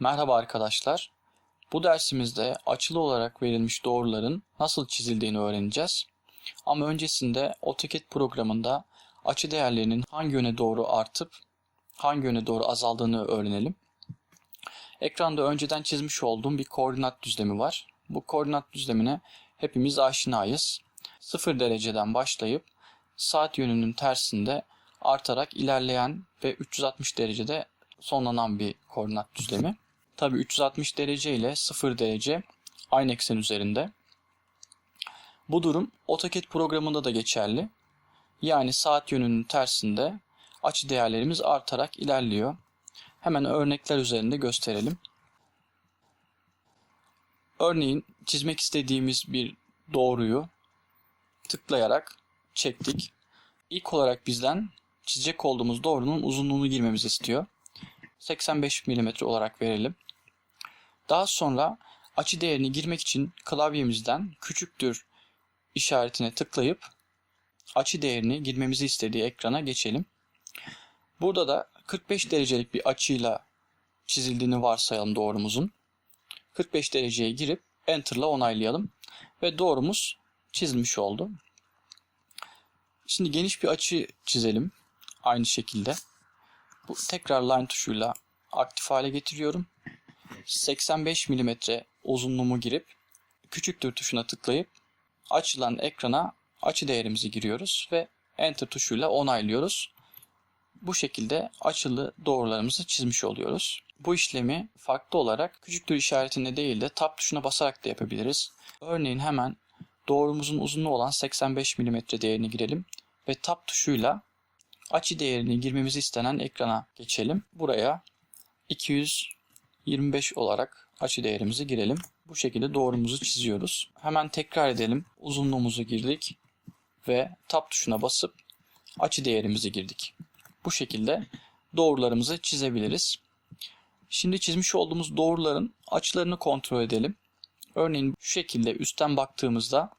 Merhaba arkadaşlar. Bu dersimizde açılı olarak verilmiş doğruların nasıl çizildiğini öğreneceğiz. Ama öncesinde AutoCAD programında açı değerlerinin hangi yöne doğru artıp hangi yöne doğru azaldığını öğrenelim. Ekranda önceden çizmiş olduğum bir koordinat düzlemi var. Bu koordinat düzlemine hepimiz aşinayız. 0 dereceden başlayıp saat yönünün tersinde artarak ilerleyen ve 360 derecede sonlanan bir koordinat düzlemi. Tabi 360 derece ile 0 derece aynı eksen üzerinde. Bu durum AutoCAD programında da geçerli. Yani saat yönünün tersinde açı değerlerimiz artarak ilerliyor. Hemen örnekler üzerinde gösterelim. Örneğin çizmek istediğimiz bir doğruyu tıklayarak çektik. İlk olarak bizden çizecek olduğumuz doğrunun uzunluğunu girmemizi istiyor. 85 mm olarak verelim. Daha sonra açı değerini girmek için klavyemizden küçüktür işaretine tıklayıp açı değerini girmemizi istediği ekrana geçelim. Burada da 45 derecelik bir açıyla çizildiğini varsayalım doğrumuzun. 45 dereceye girip Enter'la onaylayalım ve doğrumuz çizilmiş oldu. Şimdi geniş bir açı çizelim aynı şekilde. Bu tekrar line tuşuyla aktif hale getiriyorum. 85 mm uzunluğumu girip küçüktür tuşuna tıklayıp açılan ekrana açı değerimizi giriyoruz ve enter tuşuyla onaylıyoruz. Bu şekilde açılı doğrularımızı çizmiş oluyoruz. Bu işlemi farklı olarak küçüktür işaretinde değil de tab tuşuna basarak da yapabiliriz. Örneğin hemen doğrumuzun uzunluğu olan 85 mm değerini girelim ve tab tuşuyla açı değerini girmemizi istenen ekrana geçelim. Buraya 225 olarak açı değerimizi girelim. Bu şekilde doğrumuzu çiziyoruz. Hemen tekrar edelim. Uzunluğumuzu girdik ve tab tuşuna basıp açı değerimizi girdik. Bu şekilde doğrularımızı çizebiliriz. Şimdi çizmiş olduğumuz doğruların açılarını kontrol edelim. Örneğin şu şekilde üstten baktığımızda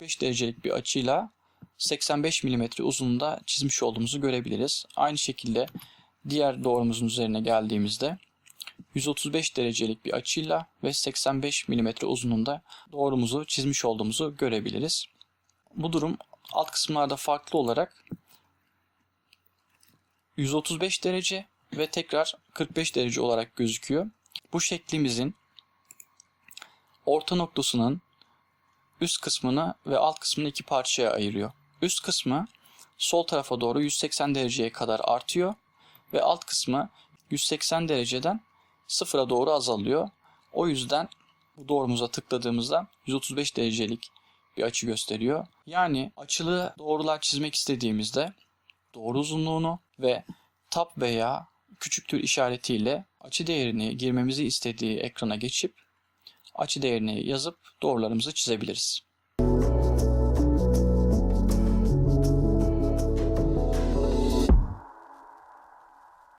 5 derecelik bir açıyla 85 mm uzunluğunda çizmiş olduğumuzu görebiliriz. Aynı şekilde diğer doğrumuzun üzerine geldiğimizde 135 derecelik bir açıyla ve 85 mm uzunluğunda doğrumuzu çizmiş olduğumuzu görebiliriz. Bu durum alt kısımlarda farklı olarak 135 derece ve tekrar 45 derece olarak gözüküyor. Bu şeklimizin orta noktasının üst kısmını ve alt kısmını iki parçaya ayırıyor. Üst kısmı sol tarafa doğru 180 dereceye kadar artıyor ve alt kısmı 180 dereceden sıfıra doğru azalıyor. O yüzden bu doğrumuza tıkladığımızda 135 derecelik bir açı gösteriyor. Yani açılı doğrular çizmek istediğimizde doğru uzunluğunu ve tab veya küçüktür işaretiyle açı değerini girmemizi istediği ekrana geçip açı değerini yazıp doğrularımızı çizebiliriz.